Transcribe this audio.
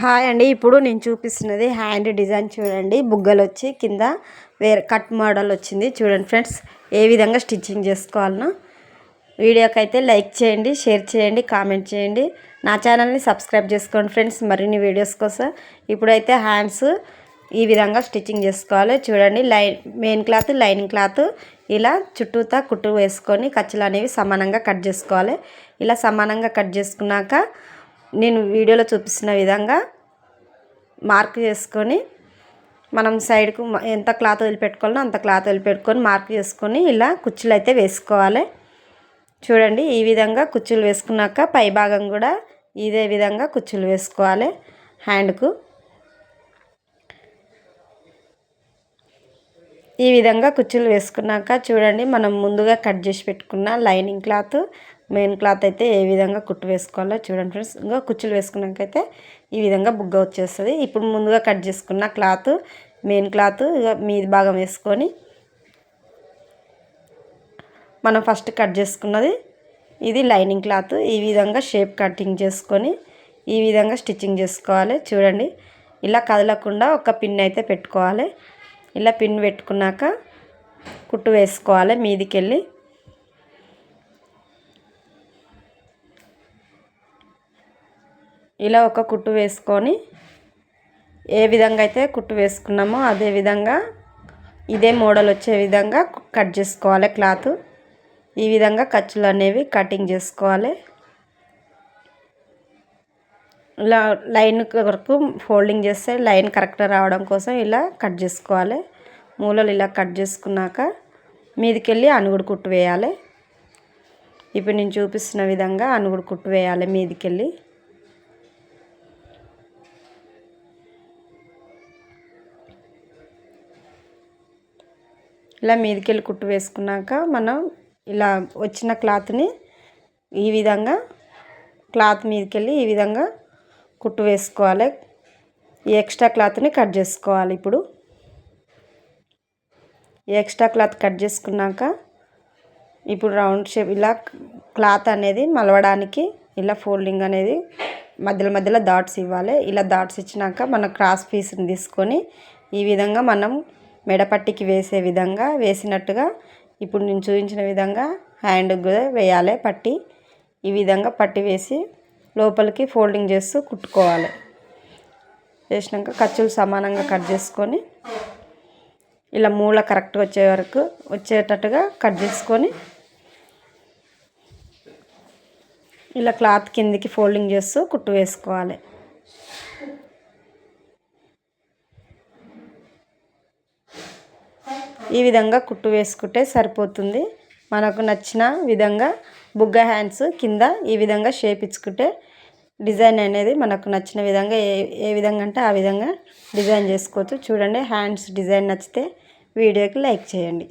Hi అండి. ఇప్పుడు నేను చూపిస్తున్నది హ్యాండ్ డిజైన్ చూడండి. బుగ్గలు వచ్చి కింద వేరే కట్ మోడల్ వచ్చింది. చూడండి ఫ్రెండ్స్ ఏ విధంగా స్టిచ్చింగ్ చేసుకోవాలనో. వీడియోకి అయితే లైక్ చేయండి షేర్ చేయండి కామెంట్ చేయండి. నా ఛానల్ని సబ్స్క్రైబ్ చేసుకోండి ఫ్రెండ్స్. మరిన్ని వీడియోస్ కోసం ఇప్పుడైతే హ్యాండ్స్ ఈ విధంగా స్టిచ్చింగ్ చేసుకోవాలి. చూడండి line main cloth lining cloth ఇలా చుట్టూతా కుట్టు వేసుకొని ఖర్చులు అనేవి సమానంగా కట్ చేసుకోవాలి. ఇలా సమానంగా కట్ చేసుకున్నాక నేను వీడియోలో చూపిస్తున్న విధంగా మార్క్ చేసుకొని మనం సైడ్కు ఎంత క్లాత్ వదిలిపెట్టుకోవాలో అంత క్లాత్ వదిలిపెట్టుకొని మార్క్ చేసుకొని ఇలా కుచ్చులు అయితే వేసుకోవాలి. చూడండి ఈ విధంగా కుచ్చులు వేసుకున్నాక పై భాగం కూడా ఇదే విధంగా కుచ్చులు వేసుకోవాలి హ్యాండ్కు. ఈ విధంగా కుచ్చులు వేసుకున్నాక చూడండి మనం ముందుగా కట్ చేసి పెట్టుకున్న లైనింగ్ క్లాత్ మెయిన్ క్లాత్ అయితే ఏ విధంగా కుట్టు వేసుకోవాలో చూడండి ఫ్రెండ్స్. ఇంకా కుచ్చులు వేసుకున్నాకైతే ఈ విధంగా బుగ్గ వచ్చేస్తుంది. ఇప్పుడు ముందుగా కట్ చేసుకున్న క్లాత్ మెయిన్ క్లాత్ మీది భాగం వేసుకొని మనం ఫస్ట్ కట్ చేసుకున్నది ఇది లైనింగ్ క్లాత్. ఈ విధంగా షేప్ కటింగ్ చేసుకొని ఈ విధంగా స్టిచ్చింగ్ చేసుకోవాలి. చూడండి ఇలా కదలకుండా ఒక పిన్ అయితే పెట్టుకోవాలి. ఇలా పిన్ పెట్టుకున్నాక కుట్టు వేసుకోవాలి మీదికి వెళ్ళి ఇలా ఒక కుట్టు వేసుకొని ఏ విధంగా అయితే కుట్టు వేసుకున్నామో అదే విధంగా ఇదే మోడల్ వచ్చే విధంగా కట్ చేసుకోవాలి క్లాత్. ఈ విధంగా ఖర్చులు అనేవి కటింగ్ చేసుకోవాలి. ఇలా లైన్ వరకు ఫోల్డింగ్ చేస్తే లైన్ కరెక్ట్గా రావడం కోసం ఇలా కట్ చేసుకోవాలి. మూలలు ఇలా కట్ చేసుకున్నాక మీదికెళ్ళి అనుగుడు కుట్టు వేయాలి. ఇప్పుడు నేను చూపిస్తున్న విధంగా అనుగుడు కుట్టు వేయాలి మీదికెళ్ళి. ఇలా మీదికెళ్ళి కుట్టు వేసుకున్నాక మనం ఇలా వచ్చిన క్లాత్ని ఈ విధంగా క్లాత్ మీదకెళ్ళి ఈ విధంగా కుట్టు వేసుకోవాలి. ఈ ఎక్స్ట్రా క్లాత్ని కట్ చేసుకోవాలి ఇప్పుడు. ఈ ఎక్స్ట్రా క్లాత్ కట్ చేసుకున్నాక ఇప్పుడు రౌండ్ షేప్ ఇలా క్లాత్ అనేది మలవడానికి ఇలా ఫోల్డింగ్ అనేది మధ్యలో మధ్యలో డాట్స్ ఇవ్వాలి. ఇలా డాట్స్ ఇచ్చినాక మన క్రాస్ పీస్ని తీసుకొని ఈ విధంగా మనం మెడపట్టికి వేసే విధంగా వేసినట్టుగా ఇప్పుడు నేను చూపించిన విధంగా హ్యాండ్ కూడా వేయాలి పట్టి. ఈ విధంగా పట్టి వేసి లోపలికి ఫోల్డింగ్ చేస్తూ కుట్టుకోవాలి. వేసినాక ఖర్చులు సమానంగా కట్ చేసుకొని ఇలా మూల కరెక్ట్ వచ్చే వరకు వచ్చేటట్టుగా కట్ చేసుకొని ఇలా క్లాత్ కిందికి ఫోల్డింగ్ చేస్తూ కుట్టు వేసుకోవాలి. ఈ విధంగా కుట్టు వేసుకుంటే సరిపోతుంది. మనకు నచ్చిన విధంగా బుగ్గ హ్యాండ్స్ కింద ఈ విధంగా షేప్ ఇచ్చుకుంటే డిజైన్ అనేది మనకు నచ్చిన విధంగా ఏ ఏ విధంగా అంటే ఆ విధంగా డిజైన్ చేసుకోవచ్చు. చూడండి హ్యాండ్స్ డిజైన్ నచ్చితే వీడియోకి లైక్ చేయండి.